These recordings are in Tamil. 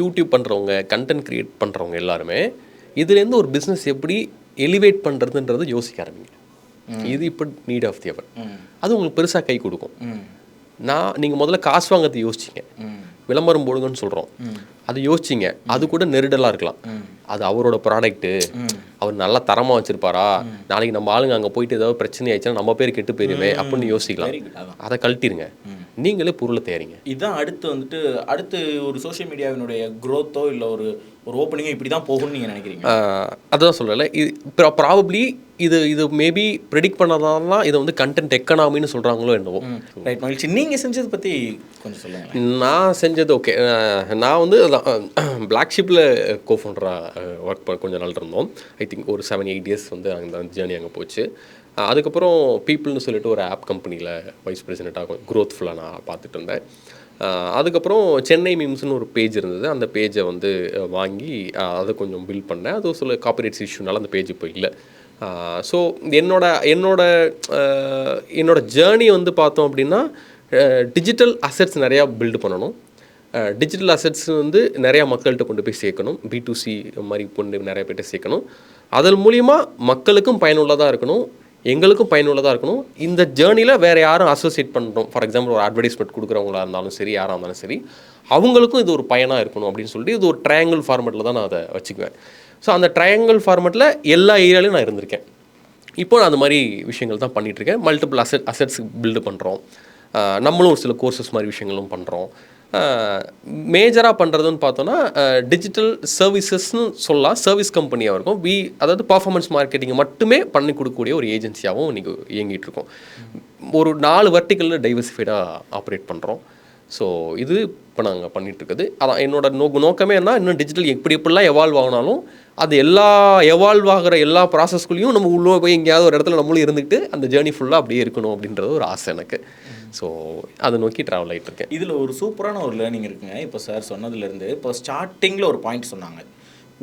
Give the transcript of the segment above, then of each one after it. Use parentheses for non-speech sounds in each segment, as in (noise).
யூடியூப் பண்ணுறவங்க கண்டென்ட் க்ரியேட் பண்ணுறவங்க எல்லாருமே இதுலேருந்து ஒரு பிஸ்னஸ் எப்படி எலிவேட் பண்ணுறதுன்றது யோசிக்க ஆரம்பிங்க. இது இப்போ நீட் ஆஃப் தி அவர் அது உங்களுக்கு பெருசாக கை கொடுக்கும். நான் நீங்கள் முதல்ல காசு வாங்குறது யோசிச்சிங்க. விளம்பரம் போடுங்கன்னு சொல்கிறோம் அது யோசிச்சிங்க. அது கூட நெருடலாக இருக்கலாம். அது அவரோட ப்ராடக்ட்டு அவர் நல்லா தரமாக வச்சிருப்பாரா? நாளைக்கு நம்ம ஆளுங்க அங்கே போயிட்டு ஏதாவது பிரச்சனை ஆயிடுச்சுன்னா நம்ம பேர் கெட்டு போயிருமே அப்படின்னு யோசிக்கலாம். அதை கழட்டிருங்க. நீங்களே பொருளை தேறீங்க இதுதான் அடுத்து வந்துட்டு அடுத்து ஒரு சோஷியல் மீடியாவினுடைய growth-ஓ இல்லை ஒரு ஒரு ஓப்பனிங்கோ இப்படி தான் போகும்னு நீங்கள் நினைக்கிறீங்க? அதான் சொல்லலை இது ப்ராபப்ளி இது இது மேபி ப்ரெடிக்ட் பண்ணதால தான் இதை வந்து கண்டென்ட் எக்கனாமின்னு சொல்கிறாங்களோ என்னவோ. ரைட் மகிழ்ச்சி. நீங்கள் செஞ்சதை பற்றி கொஞ்சம் சொல்லுங்கள் நான் செஞ்சது ஓகே நான் வந்து பிளாக் ஷிப்பில் கோ ஃபவுண்டராக ஒர்க் பண்ண கொஞ்சம் நாள் இருந்தோம். ஐ திங்க் ஒரு செவன் எயிட் இயர்ஸ் வந்து அந்த ஜேர்னி அங்கே போச்சு. அதுக்கப்புறம் பீப்புள்னு சொல்லிட்டு ஒரு ஆப் கம்பெனியில் வைஸ் பிரசிடெண்ட்டாக க்ரோத் ஃபுல்லாக நான் பார்த்துட்டு இருந்தேன். அதுக்கப்புறம் சென்னை மீம்ஸ்னு ஒரு பேஜ் இருந்தது. அந்த பேஜை வந்து வாங்கி அதை கொஞ்சம் பில்ட் பண்ணேன். அது சில காப்பிரைட்ஸ் இஷ்யூனால அந்த பேஜ் இப்போ இல்லை. ஸோ என்னோட என்னோட என்னோடய என்னோட ஜேர்னி வந்து பார்த்தோம் அப்படின்னா டிஜிட்டல் அசெட்ஸ் நிறையா பில்டு பண்ணணும். டிஜிட்டல் அசெட்ஸ் வந்து நிறையா மக்கள்கிட்ட கொண்டு போய் சேர்க்கணும். பி டு சி மாதிரி கொண்டு நிறைய பேர்கிட்ட சேர்க்கணும். அதன் மூலிமா மக்களுக்கும் பயனுள்ளதாக இருக்கணும். எங்களுக்கும் பயனுள்ளதாக இருக்கணும். இந்த ஜேர்னியில் வேறு யாரும் அசோசியேட் பண்ணுறோம் ஃபார் எக்ஸாம்பிள் ஒரு அட்வர்டைஸ்மெண்ட் கொடுக்குறவங்களா இருந்தாலும் சரி யாராக இருந்தாலும் சரி அவங்களுக்கும் இது ஒரு பயனாக இருக்கணும் அப்படின்னு சொல்லிட்டு இது ஒரு ட்ரையாங்கிள் ஃபார்மெட்டில் தான் நான் அதை வச்சுக்குவேன். ஸோ அந்த ட்ரையாங்கிள் ஃபார்மெட்டில் எல்லா ஏரியாலையும் நான் இருந்திருக்கேன். இப்போ நான் அந்த மாதிரி விஷயங்கள் தான் பண்ணிகிட்ருக்கேன் மல்டிபிள் அசெட் அசெட்ஸ் பில்டு பண்ணுறோம் நம்மளும் ஒரு சில கோர்சஸ் மாதிரி விஷயங்களும் பண்ணுறோம் மேஜராக பண்ணுறதுன்னு பார்த்தோன்னா டிஜிட்டல் சர்வீசஸ்னு சொல்லலாம். சர்வீஸ் கம்பெனியாக இருக்கும். வி அதாவது பர்ஃபார்மன்ஸ் மார்க்கெட்டிங் மட்டுமே பண்ணி கொடுக்கக்கூடிய ஒரு ஏஜென்சியாகவும் இன்றைக்கி இயங்கிட்டு இருக்கோம் ஒரு நாலு வர்டிக்கலில் டைவர்சிஃபைடாக ஆப்ரேட் பண்ணுறோம் ஸோ இது இப்போ நாங்கள் பண்ணிகிட்ருக்குது அதான் என்னோட நோக்கு நோக்கமே என்ன இன்னும் டிஜிட்டல் எப்படி எப்படிலாம் எவால்வ் ஆகினாலும் அது எல்லா எவால்வ் ஆகிற எல்லா ப்ராசஸ்குள்ளேயும் நம்ம உள்ளே போய் எங்கேயாவது ஒரு இடத்துல நம்மளும் இருந்துக்கிட்டு அந்த ஜேர்னி ஃபுல்லாக அப்படியே இருக்கணும் அப்படின்றது ஒரு ஆசை எனக்கு. ஸோ அதை நோக்கி ட்ராவல் ஆகிட்டு இருக்கேன். இதில் ஒரு சூப்பரான ஒரு லேர்னிங் இருக்குங்க. இப்போ சார் சொன்னதுலேருந்து இப்போ ஸ்டார்டிங்கில் ஒரு பாயிண்ட் சொன்னாங்க.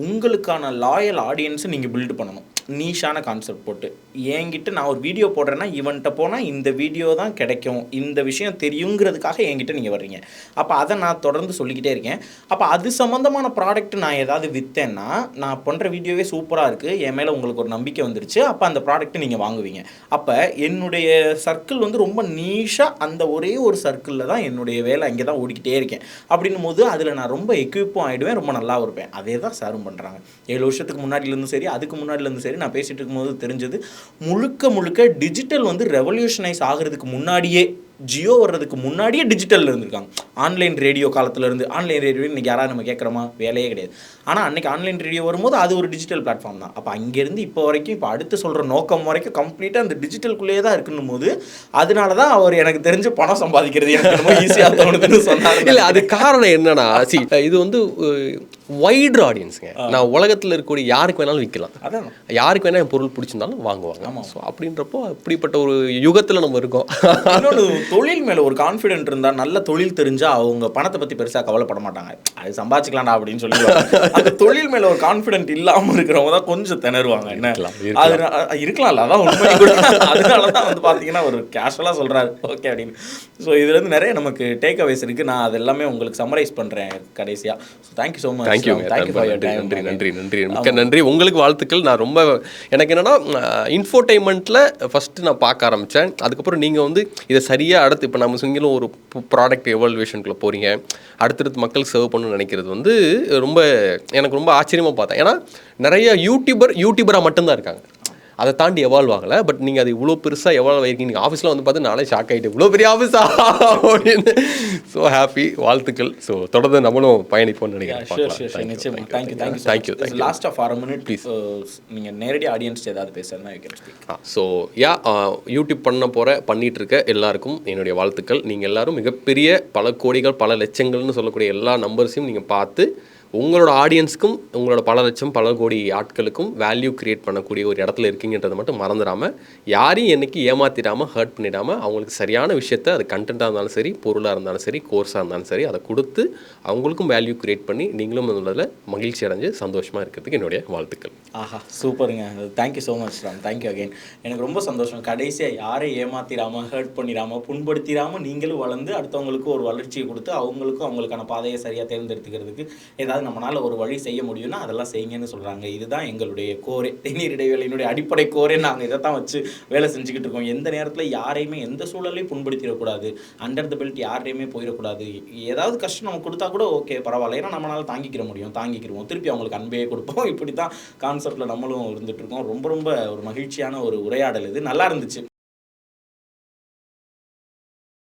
உங்களுக்கான லாயல் ஆடியன்ஸை நீங்கள் பில்டு பண்ணணும். நீஷான கான்செப்ட் போட்டு. என்கிட்ட நான் ஒரு வீடியோ போடுறேன்னா இவன்கிட்ட போனால் இந்த வீடியோ தான் கிடைக்கும். இந்த விஷயம் தெரியுங்கிறதுக்காக என்கிட்ட நீங்கள் வர்றீங்க. அப்போ அதை நான் தொடர்ந்து சொல்லிக்கிட்டே இருக்கேன். அப்போ அது சம்மந்தமான ப்ராடக்ட் நான் ஏதாவது விற்றேன்னா நான் பண்ணுற வீடியோவே சூப்பராக இருக்குது என் மேலே உங்களுக்கு ஒரு நம்பிக்கை வந்துருச்சு. அப்போ அந்த ப்ராடக்ட்டை நீங்கள் வாங்குவீங்க. அப்போ என்னுடைய சர்க்கிள் வந்து ரொம்ப நீஷாக அந்த ஒரே ஒரு சர்க்கிளில் தான் என்னுடைய வேலை அங்கே தான் ஓடிக்கிட்டே இருக்கேன். அப்படின்னும் போது அதில் நான் ரொம்ப எக்யூப்பும் ஆகிடுவேன் ரொம்ப நல்லாவும் இருப்பேன். அதே தான் சாரும் பண்ணுறாங்க ஏழு வருஷத்துக்கு முன்னாடிலேருந்து சரி அதுக்கு முன்னாடிலேருந்து சரி நான் பேசிகிட்டு இருக்கும்போது தெரிஞ்சது. முழுக்க முழுக்க டிஜிட்டல் வந்து ரெவல்யூஷனைஸ் ஆகிறதுக்கு முன்னாடியே ஜியோ வர்றதுக்கு முன்னாடியே டிஜிட்டலில் இருந்திருக்காங்க. ஆன்லைன் ரேடியோ காலத்தில் இருந்து ஆன்லைன் ரேடியோ இன்றைக்கி யாராவது நம்ம கேட்குறோமா வேலையே கிடையாது. ஆனால் அன்னைக்கு ஆன்லைன் ரேடியோ வரும்போது அது ஒரு டிஜிட்டல் பிளாட்ஃபார்ம் தான். அப்போ அங்கேருந்து இப்போ வரைக்கும் இப்போ அடுத்து சொல்கிற நோக்கம் வரைக்கும் கம்ப்ளீட்டாக அந்த டிஜிட்டலுக்குள்ளேயே தான் இருக்குன்னும் போது அதனால தான் அவர் எனக்கு தெரிஞ்சு பணம் சம்பாதிக்கிறது எனக்கு ஈஸியாக தோணுதுன்னு சொன்னார் இல்லை அது காரணம் என்னன்னா சி இது வந்து வைடு ஆடியன்ஸுங்க நான் உலகத்தில் இருக்கக்கூடிய யாருக்கு வேணாலும் விற்கலாம். யாருக்கு வேணால் என் பொருள் பிடிச்சிருந்தாலும் வாங்குவாங்க. ஸோ அப்படின்றப்போ அப்படிப்பட்ட ஒரு யுகத்தில் நம்ம இருக்கோம். இன்னொன்று தொழில் மேலே ஒரு கான்ஃபிடென்ட் இருந்தால் நல்ல தொழில் தெரிஞ்சால் அவங்க பணத்தை பற்றி பெருசாக கவலைப்பட மாட்டாங்க. அது சம்பாதிச்சுக்கலாம்டா அப்படின்னு சொல்லி அந்த தொழில் மேலே ஒரு கான்ஃபிடென்ட் இல்லாமல் இருக்கிறவங்க தான் கொஞ்சம் திணறுவாங்க. என்ன? இருக்கலாம், அது இருக்கலாம்ல. அதான் உண்மை அதனால தான் வந்து பார்த்தீங்கன்னா ஒரு கேஷுவலாக சொல்கிறாரு ஓகே அப்படின்னு. ஸோ இதுலேருந்து நிறைய நமக்கு டேக் அவேஸ் இருக்குது நான் அது எல்லாமே உங்களுக்கு சம்மரைஸ் பண்ணுறேன் கடைசியாக so thank you so much thank you thank you for your நன்றி நன்றி நன்றி நன்றி. மிக்க நன்றி. உங்களுக்கு வாழ்த்துக்கள். நான் ரொம்ப எனக்கு என்னன்னா இன்ஃபோடைன்மெண்ட்டில் ஃபஸ்ட்டு நான் பார்க்க ஆரம்பித்தேன் அதுக்கப்புறம் நீங்கள் வந்து இதை சரியாக அடுத்து இப்போ நம்ம சிங்கிலும் ஒரு ப்ராடக்ட் எவல்வேஷனுக்குள்ளே போகிறீங்க அடுத்தடுத்து மக்கள் சர்வ் பண்ணணும்னு நினைக்கிறது வந்து ரொம்ப எனக்கு ரொம்ப ஆச்சரியமாக பார்த்தேன். ஏன்னா நிறைய யூடியூபர் யூடியூபராக மட்டும்தான் இருக்காங்க. அதை தாண்டி எவால்வ் ஆகலை. பட் நீங்கள் அது இவ்வளோ பெருசாக எவால்வ் ஆகிருக்கீங்க. நீங்கள் ஆஃபீஸில் வந்து பார்த்து நானே ஷாக் ஆகிட்டேன் இவ்வளோ பெரிய ஆஃபீஸா அப்படின்னு. ஸோ ஹாப்பி வாழ்த்துக்கள். ஸோ தொடர்ந்து நம்மளும் பயணிப்போம்னு நினைக்கிறேன். ஷூர் ஷூர் ஷூர் நிச்சயமா. Thank you thank you thank you thank you last half or minute please நீங்கள் நேரடி ஆடியன்ஸ் ஏதாவது பேசுறதுனா யூ ஸோ யா யூடியூப் பண்ண போகிற பண்ணிட்டு இருக்க எல்லாருக்கும் என்னுடைய வாழ்த்துக்கள். நீங்கள் எல்லாரும் மிகப்பெரிய பல கோடிகள் பல லட்சங்கள்னு சொல்லக்கூடிய எல்லா நம்பர்ஸையும் நீங்கள் பார்த்து உங்களோட ஆடியன்ஸுக்கும் உங்களோட பல லட்சம் பல கோடி ஆட்களுக்கும் வேல்யூ கிரியேட் பண்ணக்கூடிய ஒரு இடத்துல இருக்கீங்கன்றதை மட்டும் மறந்துடாமல் யாரையும் என்னைக்கு ஏமாத்திடாமல் ஹர்ட் பண்ணிடாமல் அவங்களுக்கு சரியான விஷயத்த அது கண்டென்ட்டாக இருந்தாலும் சரி பொருளாக இருந்தாலும் சரி கோர்ஸாக இருந்தாலும் சரி அதை கொடுத்து அவங்களுக்கும் வேல்யூ கிரியேட் பண்ணி நீங்களும் அதில் மகிழ்ச்சி அடைஞ்சு சந்தோஷமாக இருக்கிறதுக்கு என்னுடைய வாழ்த்துக்கள். ஆஹா சூப்பருங்க thank you so much Ram thank you again எனக்கு ரொம்ப சந்தோஷம். கடைசியாக யாரையும் ஏமாத்திராம ஹர்ட் பண்ணிடாம புண்படுத்திடாமல் நீங்களும் வளர்ந்து அடுத்தவங்களுக்கு ஒரு வளர்ச்சியை கொடுத்து அவங்களுக்கும் அவங்களுக்கான பாதையை சரியாக தேர்ந்தெடுத்துக்கிறதுக்கு ஏதாவது நம்மளால் ஒரு வழி செய்ய முடியும்னா அதெல்லாம் செய்யுங்கன்னு சொல்கிறாங்க இதுதான் எங்களுடைய கோரே. தேநீர் இடைவேளையினுடைய அடிப்படை கோரே. நாங்கள் இதை தான் வச்சு வேலை செஞ்சுக்கிட்டு இருக்கோம். எந்த நேரத்தில் யாரையுமே எந்த சூழலையும் புண்படுத்திடக்கூடாது. அண்டர் த பெல்ட் யாரையுமே போயிடக்கூடாது. ஏதாவது கஷ்டம் நம்ம கொடுத்தா கூட ஓகே பரவாயில்ல. ஏன்னா நம்மளால் தாங்கிக்கிற முடியும். தாங்கிக்கிருவோம். திருப்பி அவங்களுக்கு அன்பே கொடுப்போம். (laughs) இப்படி தான் கான்செப்டில் நம்மளும் இருந்துட்டு இருக்கோம். ரொம்ப ரொம்ப ஒரு மகிழ்ச்சியான ஒரு உரையாடல் இது. நல்லா இருந்துச்சு.